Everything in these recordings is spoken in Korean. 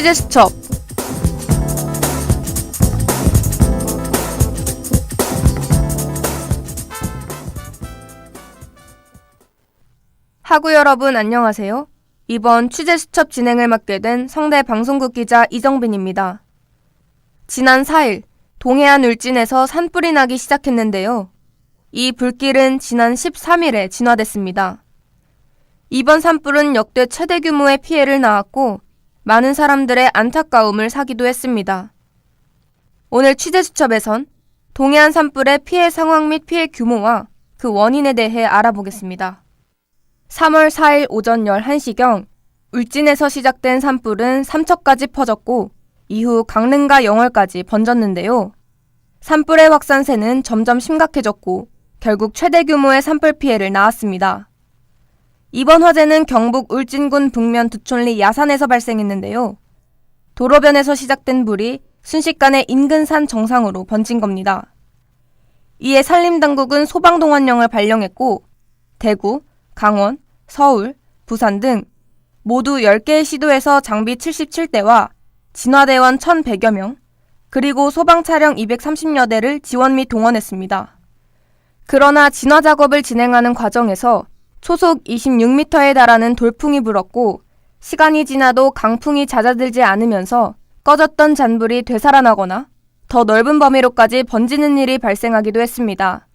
취재 수첩 하구 여러분 안녕하세요. 이번 취재 수첩 진행을 맡게 된 성대 방송국 기자 이정빈입니다. 지난 4일 동해안 울진에서 산불이 나기 시작했는데요. 이 불길은 지난 13일에 진화됐습니다. 이번 산불은 역대 최대 규모의 피해를 낳았고 많은 사람들의 안타까움을 사기도 했습니다. 오늘 취재 수첩에선 동해안 산불의 피해 상황 및 피해 규모와 그 원인에 대해 알아보겠습니다. 3월 4일 오전 11시경 울진에서 시작된 산불은 삼척까지 퍼졌고 이후 강릉과 영월까지 번졌는데요. 산불의 확산세는 점점 심각해졌고 결국 최대 규모의 산불 피해를 낳았습니다. 이번 화재는 경북 울진군 북면 두촌리 야산에서 발생했는데요. 도로변에서 시작된 불이 순식간에 인근 산 정상으로 번진 겁니다. 이에 산림당국은 소방동원령을 발령했고 대구, 강원, 서울, 부산 등 모두 10개의 시도에서 장비 77대와 진화대원 1,100여 명, 그리고 소방 차량 230여 대를 지원 및 동원했습니다. 그러나 진화 작업을 진행하는 과정에서 초속 26m에 달하는 돌풍이 불었고 시간이 지나도 강풍이 잦아들지 않으면서 꺼졌던 잔불이 되살아나거나 더 넓은 범위로까지 번지는 일이 발생하기도 했습니다.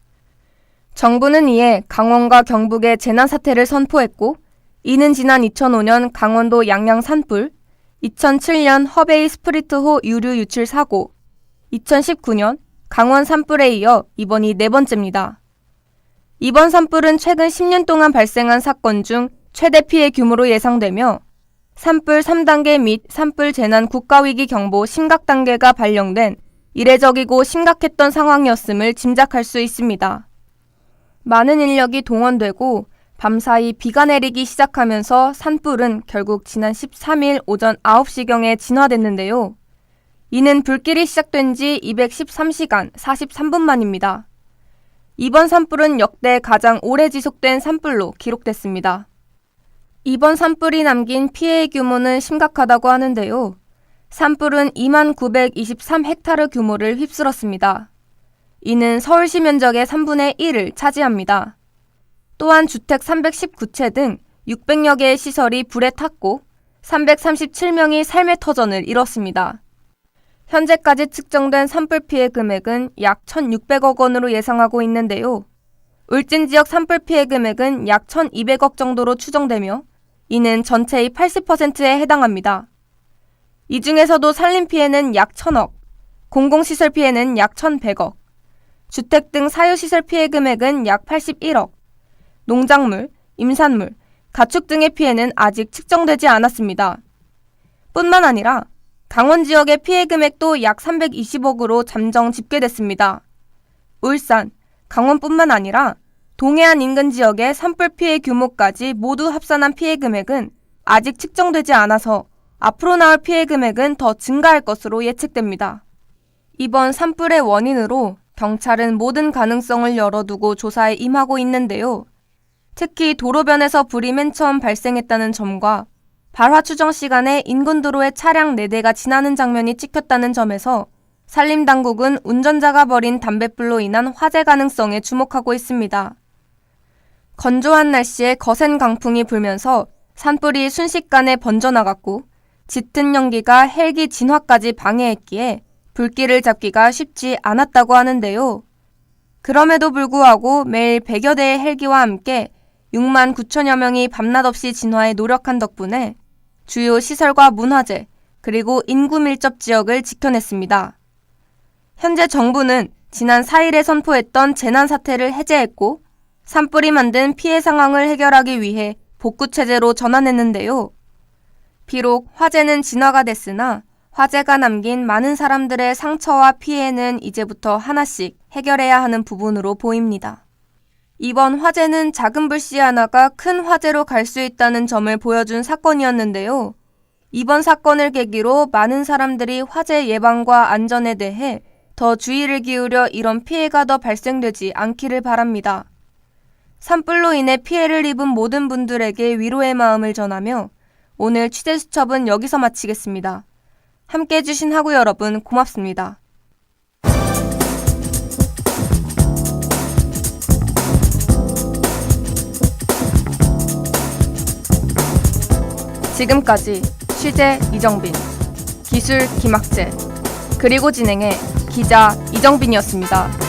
정부는 이에 강원과 경북에 재난 사태를 선포했고 이는 지난 2005년 강원도 양양 산불, 2007년 허베이 스프리트호 유류 유출 사고, 2019년 강원 산불에 이어 이번이 네 번째입니다. 이번 산불은 최근 10년 동안 발생한 사건 중 최대 피해 규모로 예상되며 산불 3단계 및 산불 재난 국가위기 경보 심각 단계가 발령된 이례적이고 심각했던 상황이었음을 짐작할 수 있습니다. 많은 인력이 동원되고 밤사이 비가 내리기 시작하면서 산불은 결국 지난 13일 오전 9시경에 진화됐는데요. 이는 불길이 시작된 지 213시간 43분 만입니다. 이번 산불은 역대 가장 오래 지속된 산불로 기록됐습니다. 이번 산불이 남긴 피해의 규모는 심각하다고 하는데요. 산불은 2만 923헥타르 규모를 휩쓸었습니다. 이는 서울시 면적의 3분의 1을 차지합니다. 또한 주택 319채 등 600여 개의 시설이 불에 탔고 337명이 삶의 터전을 잃었습니다. 현재까지 측정된 산불 피해 금액은 약 1,600억 원으로 예상하고 있는데요. 울진 지역 산불 피해 금액은 약 1,200억 정도로 추정되며 이는 전체의 80%에 해당합니다. 이 중에서도 산림 피해는 약 1,000억, 공공시설 피해는 약 1,100억, 주택 등 사유시설 피해 금액은 약 81억, 농작물, 임산물, 가축 등의 피해는 아직 측정되지 않았습니다. 뿐만 아니라 강원 지역의 피해 금액도 약 320억으로 잠정 집계됐습니다. 울산, 강원뿐만 아니라 동해안 인근 지역의 산불 피해 규모까지 모두 합산한 피해 금액은 아직 측정되지 않아서 앞으로 나올 피해 금액은 더 증가할 것으로 예측됩니다. 이번 산불의 원인으로 경찰은 모든 가능성을 열어두고 조사에 임하고 있는데요. 특히 도로변에서 불이 맨 처음 발생했다는 점과 발화 추정 시간에 인근 도로에 차량 4대가 지나는 장면이 찍혔다는 점에서 산림당국은 운전자가 버린 담뱃불로 인한 화재 가능성에 주목하고 있습니다. 건조한 날씨에 거센 강풍이 불면서 산불이 순식간에 번져나갔고 짙은 연기가 헬기 진화까지 방해했기에 불길을 잡기가 쉽지 않았다고 하는데요. 그럼에도 불구하고 매일 100여 대의 헬기와 함께 6만 9천여 명이 밤낮 없이 진화에 노력한 덕분에 주요 시설과 문화재, 그리고 인구 밀접 지역을 지켜냈습니다. 현재 정부는 지난 4일에 선포했던 재난 사태를 해제했고 산불이 만든 피해 상황을 해결하기 위해 복구 체제로 전환했는데요. 비록 화재는 진화가 됐으나 화재가 남긴 많은 사람들의 상처와 피해는 이제부터 하나씩 해결해야 하는 부분으로 보입니다. 이번 화재는 작은 불씨 하나가 큰 화재로 갈 수 있다는 점을 보여준 사건이었는데요. 이번 사건을 계기로 많은 사람들이 화재 예방과 안전에 대해 더 주의를 기울여 이런 피해가 더 발생되지 않기를 바랍니다. 산불로 인해 피해를 입은 모든 분들에게 위로의 마음을 전하며 오늘 취재 수첩은 여기서 마치겠습니다. 함께 해주신 하구 여러분 고맙습니다. 지금까지 취재 이정빈, 기술 김학재, 그리고 진행의 기자 이정빈이었습니다.